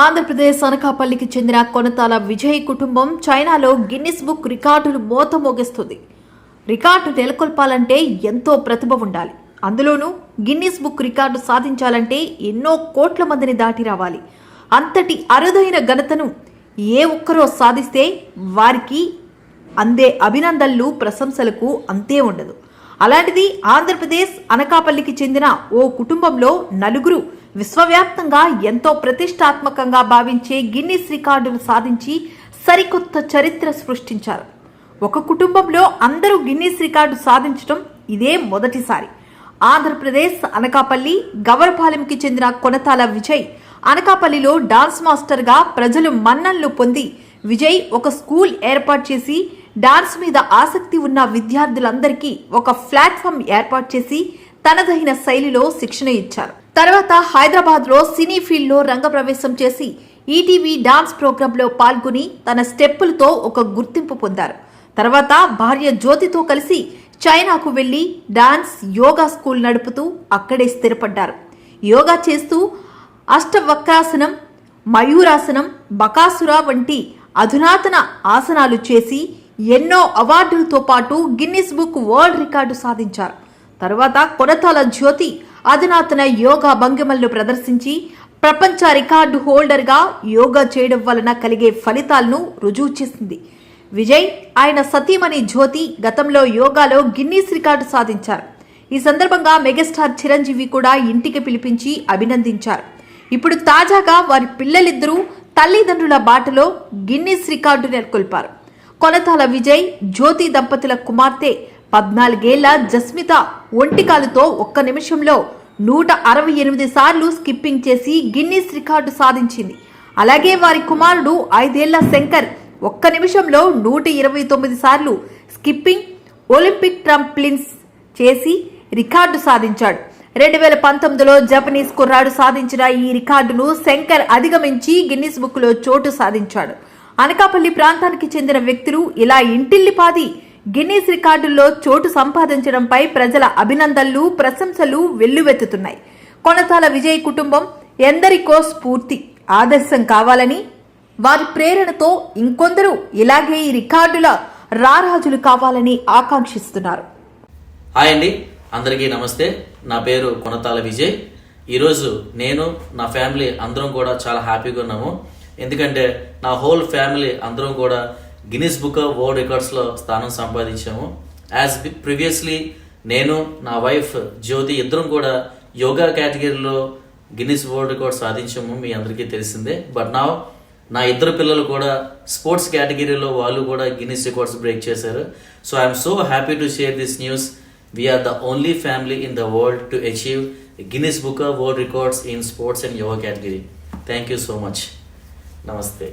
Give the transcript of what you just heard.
ఆంధ్రప్రదేశ్ అనకాపల్లికి చెందిన కొనతాల విజయ్ కుటుంబం చైనాలో గిన్నిస్ బుక్ రికార్డులు మోత మోగిస్తుంది రికార్డు నెలకొల్పాలంటే ఎంతో ప్రతిభ ఉండాలి. అందులోనూ గిన్నిస్ బుక్ రికార్డు సాధించాలంటే ఎన్నో కోట్ల మందిని దాటి రావాలి. అంతటి అరుదైన ఘనతను ఏ ఒక్కరో సాధిస్తే వారికి అందే అభినందనలు ప్రశంసలకు అంతే ఉండదు. అలాంటిది ఆంధ్రప్రదేశ్ అనకాపల్లికి చెందిన ఓ కుటుంబంలో నలుగురు విశ్వవ్యాప్తంగా ఎంతో ప్రతిష్టాత్మకంగా భావించే గిన్నీస్ రికార్డును సాధించి సరికొత్త చరిత్ర సృష్టించారు. ఒక కుటుంబంలో అందరూ గిన్నీస్ రికార్డు సాధించడం ఇదే మొదటిసారి. ఆంధ్రప్రదేశ్ అనకాపల్లి గవర్పాలెంకి చెందిన కొనతాల విజయ్ అనకాపల్లిలో డాన్స్ మాస్టర్గా ప్రజలు మన్ననలు పొంది విజయ్ ఒక స్కూల్ ఏర్పాటు చేసి డాన్స్ మీద ఆసక్తి ఉన్న విద్యార్థులందరికీ ఒక ప్లాట్ఫామ్ ఏర్పాటు చేసి తనదైన శైలిలో శిక్షణ ఇచ్చారు. తర్వాత హైదరాబాద్లో సినీ ఫీల్డ్లో రంగప్రవేశం చేసి ఈటీవీ డాన్స్ ప్రోగ్రామ్లో పాల్గొని తన స్టెప్పులతో ఒక గుర్తింపు పొందారు. తర్వాత భార్య జ్యోతితో కలిసి చైనాకు వెళ్ళి డాన్స్ యోగా స్కూల్ నడుపుతూ అక్కడే స్థిరపడ్డారు. యోగా చేస్తూ అష్టవక్రాసనం మయూరాసనం బకాసుర వంటి అధునాతన ఆసనాలు చేసి ఎన్నో అవార్డులతో పాటు గిన్నిస్ బుక్ వరల్డ్ రికార్డు సాధించారు. తర్వాత కొనతాల జ్యోతి అధునాతన యోగా భంగిమలను ప్రదర్శించి ప్రపంచ రికార్డు హోల్డర్గా యోగా చేయడం వలన కలిగే ఫలితాలను రుజువు చేసింది. విజయ్ ఆయన సతీమణి జ్యోతి గతంలో యోగాలో గిన్నీస్ రికార్డు సాధించారు. ఈ సందర్భంగా మెగాస్టార్ చిరంజీవి కూడా ఇంటికి పిలిపించి అభినందించారు. ఇప్పుడు తాజాగా వారి పిల్లలిద్దరూ తల్లిదండ్రుల బాటలో గిన్నీస్ రికార్డు నెలకొల్పారు. కొనతాల విజయ్ జ్యోతి దంపతుల కుమార్తె పద్నాలుగేళ్ళ జస్మిత ఒంటికాలుతో ఒక్క నిమిషంలో నూట అరవై ఎనిమిది సార్లు స్కిప్పింగ్ చేసి గిన్నీస్ రికార్డు సాధించింది. అలాగే వారి కుమారుడు ఐదేళ్ళ శంకర్ ఒక్క నిమిషంలో నూట ఇరవై తొమ్మిది సార్లు స్కిప్పింగ్ ఒలింపిక్ ట్రంప్లిన్స్ చేసి రికార్డు సాధించాడు. రెండు వేల పంతొమ్మిదిలో జపనీస్ కుర్రాడు సాధించిన ఈ రికార్డును శంకర్ అధిగమించి గిన్నిస్ బుక్లో చోటు సాధించాడు. అనకాపల్లి ప్రాంతానికి చెందిన వ్యక్తులు ఇలా ఇంటిల్లిపాది గిన్నీస్ రికార్డుల్లో చోటు సంపాదించడంపై ప్రజల అభినందనలు ప్రశంసలు వెల్లువెత్తుతున్నాయి. కొనసాల విజయ్ కుటుంబం ఎందరికో స్ఫూర్తి ఆదర్శం కావాలని వారి ప్రేరణతో ఇంకొందరు ఇలాగే ఈ రికార్డుల రారాజులు కావాలని ఆకాంక్షిస్తున్నారు. హాయ్ అండి. అందరికీ నమస్తే. నా పేరు కొనతాల విజయ్. ఈరోజు నేను నా ఫ్యామిలీ అందరం కూడా చాలా హ్యాపీగా ఉన్నాము. ఎందుకంటే నా హోల్ ఫ్యామిలీ అందరం కూడా గిన్నిస్ బుక్ ఆఫ్ వరల్డ్ రికార్డ్స్లో స్థానం సంపాదించాము. యాజ్ ప్రీవియస్లీ నేను నా వైఫ్ జ్యోతి ఇద్దరం కూడా యోగా కేటగిరీలో గిన్నిస్ వరల్డ్ రికార్డ్ సాధించాము మీ అందరికీ తెలిసిందే. బట్ నా నా ఇద్దరు పిల్లలు కూడా స్పోర్ట్స్ కేటగిరీలో వాళ్ళు కూడా గిన్నిస్ రికార్డ్స్ బ్రేక్ చేశారు. So I'm so happy to share this news we're the only family in the world to achieve Guinness book of world records in sports and yoga category thank you so much నమస్తే